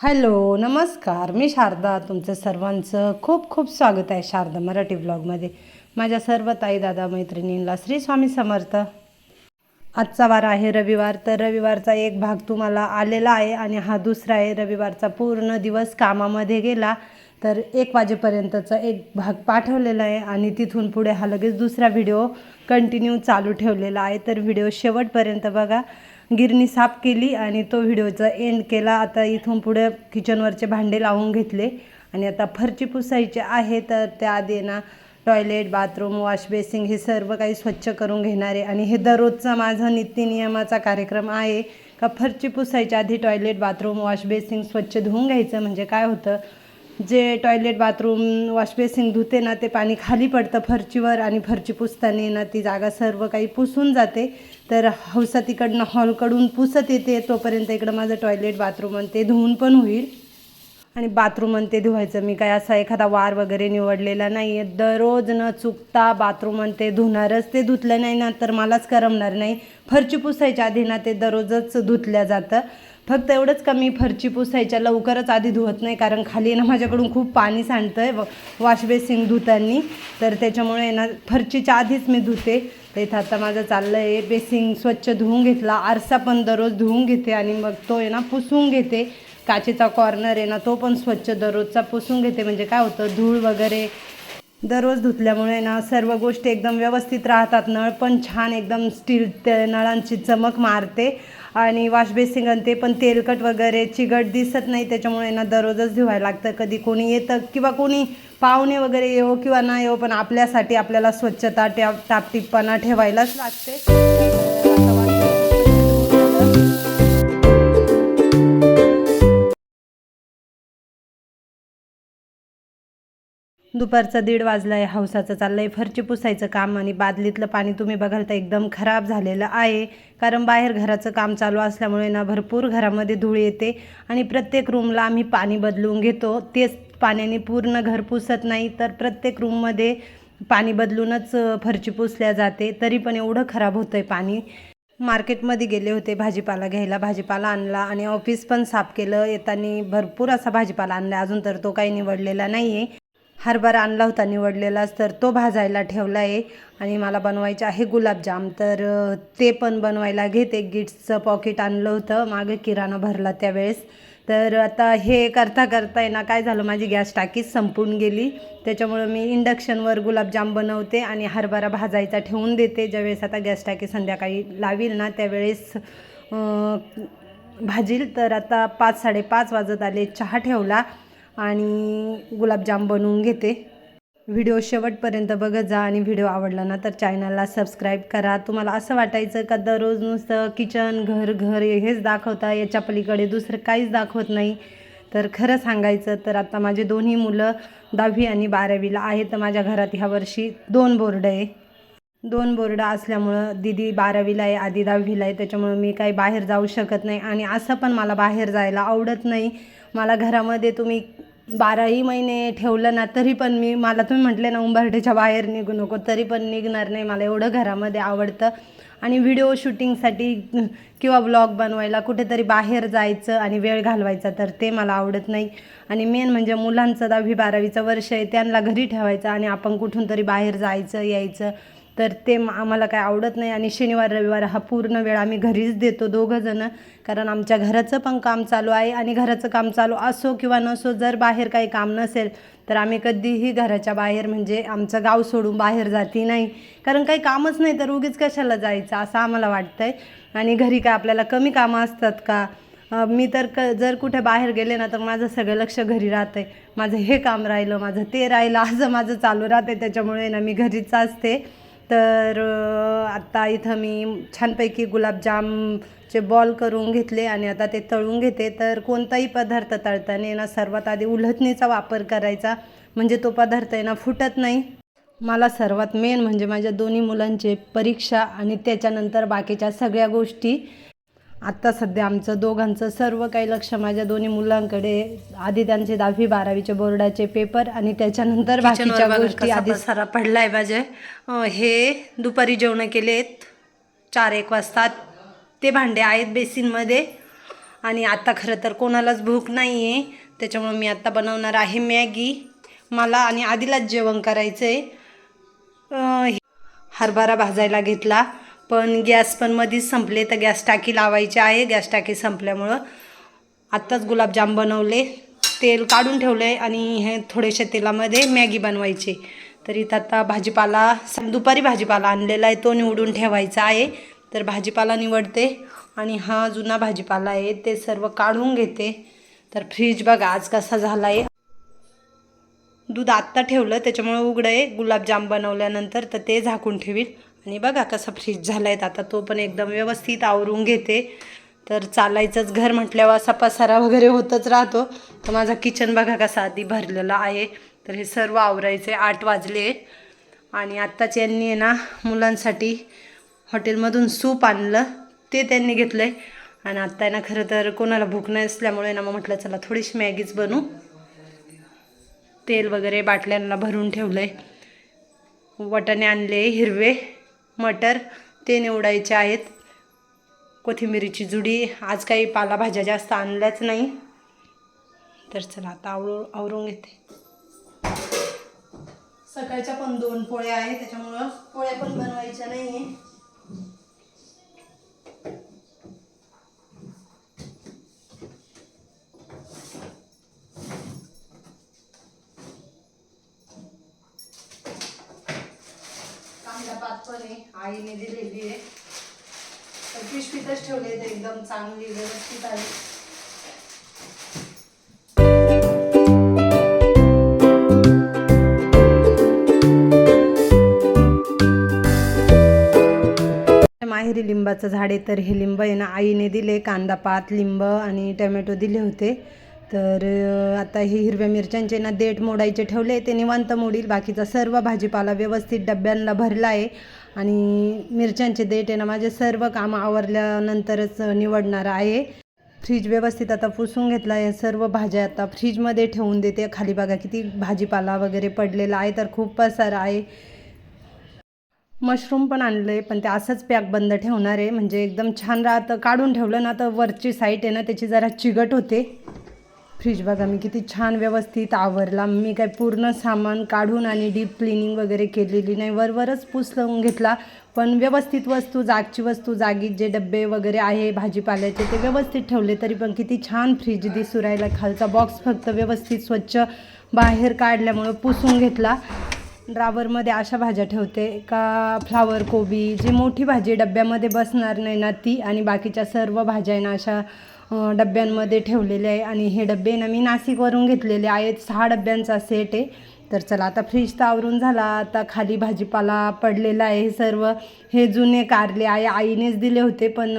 Hello नमस्कार. मी शारदा तुमचं सर्वांचं खूप खूप स्वागत आहे शारदा मराठी ब्लॉगमध्ये. माझ्या सर्व ताई दादा मैत्रिणींला श्री स्वामी समर्थ. आजचा वार आहे रविवार तर रविवारचा एक भाग तुम्हाला आलेला आहे आणि हा दुसरा आहे रविवारचा पूर्ण दिवस कामामध्ये गेला. तर एक वाजेपर्यंतचा एक भाग पाठवलेला आहे आणि तिथून पुढे हा लगेच दुसरा व्हिडिओ कंटिन्यू चालू ठेवलेला आहे. तर व्हिडिओ शेवटपर्यंत बघा. गिरणी साफ केली आणि तो व्हिडिओचा एंड केला. आता इथून पुढे किचनवरचे भांडे लावून घेतले. आणि आता फरची पुसायची आहे तर त्याआधी ना टॉयलेट बाथरूम वॉश बेसिंग हे सर्व काही स्वच्छ करून घेणार आहे. आणि हे दररोजचा माझा नित्यनियमाचा कार्यक्रम आहे. का फरची पुसायच्या आधी टॉयलेट बाथरूम वॉश बेसिंग स्वच्छ धुवून घ्यायचं म्हणजे काय होतं? जे टॉयलेट बाथरूम वॉश धुते ना ते पाणी खाली पडतं फरचीवर आणि फरची पुसताना ना ती जागा सर्व काही पुसून जाते. तर हौसा तिकडनं हॉलकडून पुसत येते तोपर्यंत इकडं माझं टॉयलेट बाथरूम आणि ते धुवून पण होईल. आणि बाथरूम आणि ते धुवायचं. मी काय असा एखादा वार वगैरे निवडलेला नाही आहे दररोज न चुकता बाथरूम आणि ते धुणारच ते धुतलं नाही ना तर मलाच करमणार नाही. फरची पुसायच्या आधी ना ते दररोजच धुतल्या जातं. फक्त एवढंच का मी फरची पुसायच्या लवकरच आधी धुवत नाही कारण खाली ना माझ्याकडून खूप पाणी सांडतं आहे वॉश बेसिंग धुताना. तर त्याच्यामुळे ना फरचीच्या आधीच मी धुते. तर इथं आता माझं चाललं आहे बेसिंग स्वच्छ धुवून घेतला. आरसा पण दररोज धुवून घेते आणि मग तो आहे ना पुसून घेते. काचेचा कॉर्नर आहे ना तो पण स्वच्छ दररोजचा पुसून घेते. म्हणजे काय होतं धूळ वगैरे दररोज धुतल्यामुळे ना सर्व गोष्टी एकदम व्यवस्थित राहतात. नळ पण छान एकदम स्टील ते नळांची चमक मारते. आणि वॉश बेसिंग ते पण तेलकट वगैरे चिगट दिसत नाही. त्याच्यामुळे ना दररोजच धुवायला लागतं. कधी कोणी येतं किंवा कोणी पाहुणे वगैरे येऊ किंवा ना येऊ पण आपल्यासाठी आपल्याला स्वच्छता ट्या टापटिपपणा ठेवायलाच लागते. दुपारचा दीड वाजला आहे हौसाचं चाललं आहे फरची पुसायचं काम आणि बादलीतलं पाणी तुम्ही बघाल तर एकदम खराब झालेलं आहे. कारण बाहेर घराचं काम चालू असल्यामुळे ना भरपूर घरामध्ये धूळ येते आणि प्रत्येक रूमला आम्ही पाणी बदलून घेतो. तेच पाण्याने पूर्ण घर पुसत नाही तर प्रत्येक रूममध्ये पाणी बदलूनच फरची पुसल्या जाते. तरी पण एवढं खराब होतं आहे पाणी. मार्केटमध्ये गेले होते भाजीपाला घ्यायला भाजीपाला आणला आणि ऑफिस पण साफ केलं. येताना भरपूर असा भाजीपाला आणला अजून तर तो काही निवडलेला नाही आहे हरभरा आणला होता निवडलेलाच तर तो भाजायला ठेवला आहे आणि मला बनवायचे आहे गुलाबजाम. तर ते पण बनवायला घेते. गिट्सचं पॉकेट आणलं होतं मागे किराणा भरला त्यावेळेस. तर आता हे करता करता ना काय झालं माझी गॅस टाकीच संपून गेली. त्याच्यामुळं मी इंडक्शनवर गुलाबजाम बनवते आणि हरभरा भाजायचा ठेवून देते. ज्यावेळेस आता गॅस टाकी संध्याकाळी लावील ना त्यावेळेस भाजील. तर आता पाच साडेपाच वाजत आले. चहा ठेवला. आणि गुलाबजाम बनवून घेते. व्हिडिओ शेवटपर्यंत बघत जा आणि व्हिडिओ आवडला ना तर चॅनलला सबस्क्राईब करा. तुम्हाला असं वाटायचं का दररोज नुसतं किचन घर घर हेच दाखवता याच्या पलीकडे दुसरं काहीच दाखवत नाही? तर खरं सांगायचं तर आता माझे दोन्ही मुलं दहावी आणि बारावीला आहे तर माझ्या घरात ह्या वर्षी दोन बोर्ड आहे. दोन बोर्ड असल्यामुळं दिदी बारावीला आहे आधी दहावीला आहे. त्याच्यामुळं मी काही बाहेर जाऊ शकत नाही आणि असं पण मला बाहेर जायला आवडत नाही. मला घरामध्ये तुम्ही बाराही महिने ठेवलं ना तरी पण मी मला तुम्ही म्हटले ना उंबरठेच्या बाहेर निघू नको तरी पण निघणार नाही. मला एवढं घरामध्ये आवडतं. आणि व्हिडिओ शूटिंगसाठी किंवा ब्लॉग बनवायला कुठेतरी बाहेर जायचं आणि वेळ घालवायचा तर ते मला आवडत नाही. आणि मेन म्हणजे मुलांचं दहावी बारावीचं वर्ष आहे त्यांना घरी ठेवायचं आणि आपण कुठून तरी बाहेर जायचं यायचं. तर ते आम्हाला काय आवडत नाही. आणि शनिवार रविवार हा पूर्ण वेळ आम्ही घरीच देतो दोघंजणं. कारण आमच्या घराचं पण काम चालू आहे आणि घराचं काम चालू असो किंवा नसो जर बाहेर काही काम नसेल तर आम्ही कधीही घराच्या बाहेर म्हणजे आमचं गाव सोडून बाहेर जाती नाही. कारण काही कामच नाही तर उगीच कशाला जायचं असं आम्हाला वाटतं आहे आणि घरी काय आपल्याला कमी कामं असतात का? मी तर क जर कुठे बाहेर गेले ना तर माझं सगळं लक्ष घरी राहतंय. माझं हे काम राहिलं माझं ते राहिलं असं माझं चालू राहते त्याच्यामुळे ना मी घरीच असते. तर आत्ता इथं मी छानपैकी गुलाबजामचे बॉल करून घेतले आणि आता ते तळून घेते. तर कोणताही पदार्थ तळताना ना सर्वात आधी उलथणीचा वापर करायचा. म्हणजे तो पदार्थ आहे ना फुटत नाही. मला सर्वात मेन म्हणजे माझ्या दोन्ही मुलांचे परीक्षा आणि त्याच्यानंतर बाकीच्या सगळ्या गोष्टी आत्ता सध्या आमचं दोघांचं सर्व काही लक्ष माझ्या दोन्ही मुलांकडे. आधी त्यांचे दहावी बारावीचे बोर्डाचे पेपर आणि त्याच्यानंतर बाकीच्या गोष्टी आधी सारा पडलाय माझे. हे दुपारी जेवणं केलेत. चार एक वाजता. ते भांडे आहेत बेसिनमध्ये. आणि आता खरं तर कोणालाच भूक नाही आहे त्याच्यामुळं मी आत्ता बनवणार आहे मॅगी. मला आणि आधीलाच जेवण करायचं आहे हरभरा भाजायला घेतला. पण गॅस पण मध्येच संपले. तर गॅस टाकी लावायची आहे. गॅस टाकी संपल्यामुळं आत्ताच गुलाबजाम बनवले. तेल काढून ठेवलं आहे आणि हे थोडेशा तेलामध्ये मॅगी बनवायची. तर इथं आता भाजीपाला दुपारी भाजीपाला आणलेला आहे. तो निवडून ठेवायचा आहे. तर भाजीपाला निवडते आणि हा जुना भाजीपाला आहे. ते सर्व काढून घेते. तर फ्रीज बघा आज कसा झाला आहे दूध आत्ता ठेवलं. त्याच्यामुळे उघडं आहे. गुलाबजाम बनवल्यानंतर तर ते झाकून ठेवील आणि बघा कसं फ्रीज झाला आहे आता तो पण एकदम व्यवस्थित आवरून घेते. तर चालायचंच घर म्हटल्यावर असा पसारा वगैरे होतच राहतो. तर माझा किचन बघा कसा आधी भरलेला आहे. तर हे सर्व आवरायचे. आठ वाजले आणि आत्ताच यांनी आहे ना मुलांसाठी हॉटेलमधून सूप आणलं. ते त्यांनी घेतलं आहे आणि आत्ता आहे ना खरं तर कोणाला भूक नाही असल्यामुळे ना मग म्हटलं चला थोडीशी मॅगीच बनू तेल वगैरे बाटल्यांना भरून ठेवलं आहे वटाणे आणले हिरवे. मटर ते निवडायचे आहेत. कोथिंबिरीची जुडी. आज काही पालाभाज्या जास्त आणल्याच नाही. तर चला आता आवरू आवरून घेते. सकाळच्या पण दोन पोळ्या आहे त्याच्यामुळं पोळ्या पण बनवायच्या नाही आहे कांदा पात पण आहे आईने आहे. तर पिशवीतच ठेवले तर एकदम चांगली व्यवस्थित आहे. माहेरी लिंबाचं झाड आहे तर हे लिंब आहे ना आईने दिले कांदा पात लिंब आणि टोमॅटो दिले होते. तर आता हे हिरव्या मिरच्यांचे ना देठ मोडायचे ठेवले ते निवांत मोडील. बाकीचा सर्व भाजीपाला व्यवस्थित डब्यांना भरला आहे. आणि मिरच्यांचे देठ आहे ना माझे सर्व कामं आवरल्यानंतरच निवडणार आहे. फ्रीज व्यवस्थित आता पुसून घेतला आहे. सर्व भाज्या आता फ्रीजमध्ये ठेवून देते. खाली बघा किती भाजीपाला वगैरे पडलेला आहे तर खूप पसारा आहे. मशरूम पण आणलं आहे पण ते असंच पॅक बंद ठेवणार आहे. म्हणजे एकदम छान राहतं. काढून ठेवलं ना तर वरची साईट आहे ना त्याची जरा चिगट होते. फ्रीज बघा मी किती छान व्यवस्थित आवरला. मी काय पूर्ण सामान काढून आणि डीप क्लिनिंग वगैरे केलेली नाही. वरवरच पुसलवून घेतला. पण व्यवस्थित वस्तू जागची वस्तू जागीत जे डबे वगैरे आहे भाजीपाल्याचे ते व्यवस्थित ठेवले तरी पण किती छान फ्रीज दिसू राहिला. खालचा बॉक्स फक्त व्यवस्थित स्वच्छ बाहेर काढल्यामुळं पुसून घेतला. ड्रावरमध्ये अशा भाज्या ठेवते. का फ्लावर कोबी जी मोठी भाजी डब्यामध्ये बसणार नाही ना ती. आणि बाकीच्या सर्व भाज्या आहे ना अशा डब्यांमध्ये ठेवलेले आहे आणि हे डबे ना मी नाशिकवरून घेतलेले आहेत. सहा डब्यांचा सेट आहे. तर चला आता फ्रीज तर आवरून झाला. आता खाली भाजीपाला पडलेला आहे. हे सर्व हे जुने कारले आहे आईनेच दिले होते पण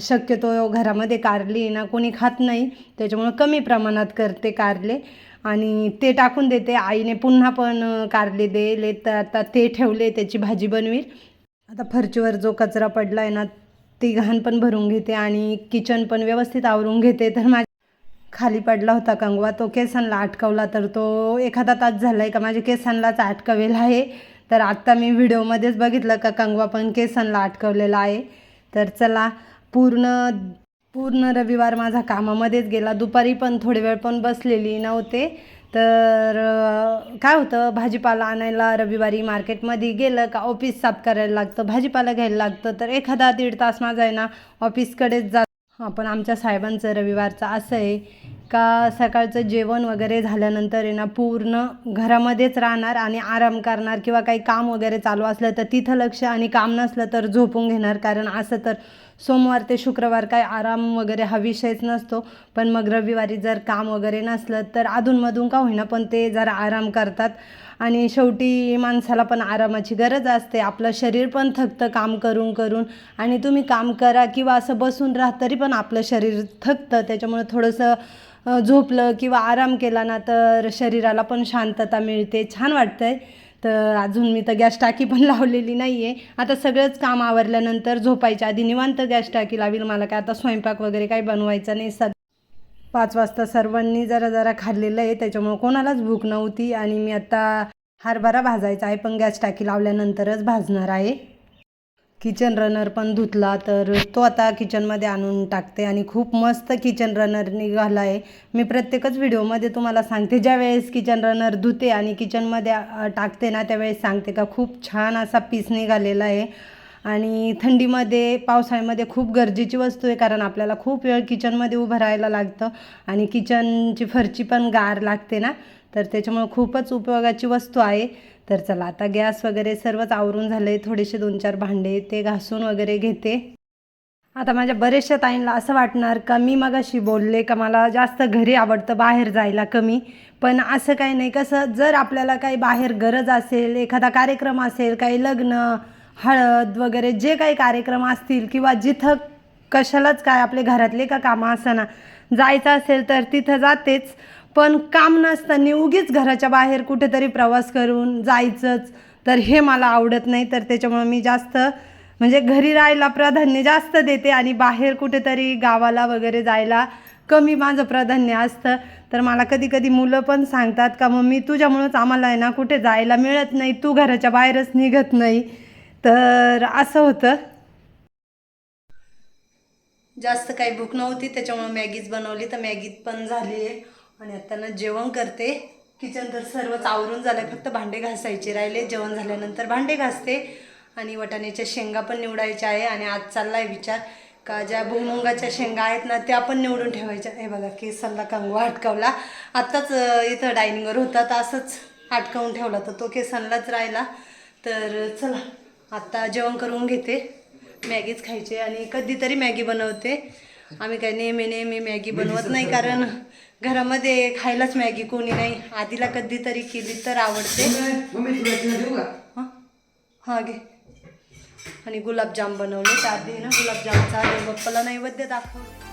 शक्यतो घरामध्ये कारली ना कोणी खात नाही. त्याच्यामुळं कमी प्रमाणात करते कारले. आणि ते टाकून देते. आईने पुन्हा पण कारले देले. तर आता ते ठेवले त्याची भाजी बनवील. आता फरचीवर जो कचरा पडला आहे ना ती घाण पण भरून घेते आणि किचन पण व्यवस्थित आवरून घेते. तर माझ्या खाली पडला होता कंगवा. तो केसांना अटकवला तर तो एखादा तास झाला आहे का? माझ्या केसांनाच अटकवेल आहे. तर आत्ता मी व्हिडिओमध्येच बघितलं का कंगवा पण केसांना अटकवलेला आहे. तर चला पूर्ण पूर्ण रविवार माझा कामामध्येच गेला. दुपारी पण थोडे वेळ पण बसलेली नव्हते. तर काय होतं भाजीपाला आणायला रविवारी मार्केटमध्ये गेलं का ऑफिस साफ करायला लागतं भाजीपाला घ्यायला लागतं तर एखादा दीड तास माझा आहे ना ऑफिसकडेच जात आपण आमच्या साहेबांचं रविवारचं असं आहे का सकाळचं जेवण वगैरे झाल्यानंतर आहे ना पूर्ण घरामध्येच राहणार आणि आराम करणार किंवा काही काम वगैरे चालू असलं तर तिथं लक्ष आणि काम नसलं तर झोपून घेणार कारण असं तर सोमवार ते शुक्रवार काय आराम वगैरे हा विषयच नसतो. पण मग रविवारी जर काम वगैरे नसलं तर अधूनमधून का होईना पण ते जरा आराम करतात. आणि शेवटी माणसाला पण आरामाची गरज असते. आपलं शरीर पण थकतं काम करून करून. आणि तुम्ही काम करा किंवा असं बसून राहा तरी पण आपलं शरीर थकतं. त्याच्यामुळे थोडंसं झोपलं किंवा आराम केला ना तर शरीराला पण शांतता मिळते. छान वाटतंय. तर अजून मी तर गॅस टाकी पण लावलेली नाही आहे आता सगळंच काम आवरल्यानंतर झोपायच्या आधी निवांत गॅस टाकी लावील मला. काय आता स्वयंपाक वगैरे काही बनवायचा नाही. सग पाच वाजता सर्वांनी जरा जरा खाल्लेलं आहे. त्याच्यामुळं कोणालाच भूक नव्हती. आणि मी आता हरभरा भाजायचा आहे पण गॅस टाकी लावल्यानंतरच भाजणार आहे. किचन रनर पण धुतला तर तो आता किचनमध्ये आणून टाकते आणि खूप मस्त किचन रनर निघाला आहे. मी प्रत्येकच व्हिडिओमध्ये तुम्हाला सांगते ज्या वेळेस किचन रनर धुते आणि किचनमध्ये टाकते ना त्यावेळेस सांगते का खूप छान असा पीस निघालेला आहे. आणि थंडीमध्ये पावसाळ्यामध्ये खूप गरजेची वस्तू आहे कारण आपल्याला खूप वेळ किचनमध्ये उभं राहायला लागतं आणि किचनची फरची पण गार लागते ना. तर त्याच्यामुळं खूपच उपयोगाची वस्तू आहे. तर चला आता गॅस वगैरे सर्वच आवरून झाले थोडेसे दोन चार भांडे ते घासून वगैरे घेते. आता माझ्या बरेचशा ताईंना असं वाटणार का मी मगाशी बोलले का मला जास्त घरी आवडतं बाहेर जायला कमी. पण असं काही नाही कसं जर आपल्याला काही बाहेर गरज असेल एखादा कार्यक्रम असेल काही लग्न हळद वगैरे जे काही कार्यक्रम असतील किंवा जिथं कशालाच काय आपले घरातले का कामं असताना जायचं असेल तर तिथं जातेच. पण काम नसताना उगीच घराच्या बाहेर कुठेतरी प्रवास करून जायचंच. तर हे मला आवडत नाही. तर त्याच्यामुळं मी जास्त म्हणजे घरी राहायला प्राधान्य जास्त देते आणि बाहेर कुठेतरी गावाला वगैरे जायला कमी माझं प्राधान्य असतं. तर मला कधी कधी मुलं पण सांगतात का मम्मी तुझ्यामुळंच आम्हाला आहे ना कुठे जायला मिळत नाही. तू घराच्या बाहेरच निघत नाही. तर असं होतं. जास्त काही भूक नव्हती त्याच्यामुळे मॅगीच बनवली. तर मॅगीत पण झाली आहे. आणि आता ना जेवण करते. किचन तर सर्वच आवरून झालं फक्त भांडे घासायचे राहिले. जेवण झाल्यानंतर भांडे घासते. आणि वटाण्याच्या शेंगा पण निवडायच्या आहे. आणि आज चालला आहे विचार. का ज्या भुईमुंगाच्या शेंगा आहेत ना त्या पण निवडून ठेवायच्या. हे बघा केसांना कंगवा अटकावला आत्ताच इथं डायनिंगवर होता. तर असंच अटकावून ठेवला. तर तो केसांनाच राहिला. तर चला आत्ता जेवण करून घेते. मॅगीच खायची. आणि कधीतरी मॅगी बनवते. आम्ही काही नेहमी नेहमी मॅगी बनवत नाही कारण घरामध्ये खायलाच मॅगी कोणी नाही. आधीला कधीतरी केली तर आवडते. हां? घे. आणि गुलाबजाम बनवले. तर आधी ना गुलाबजामचा नैवेद्य दाखव.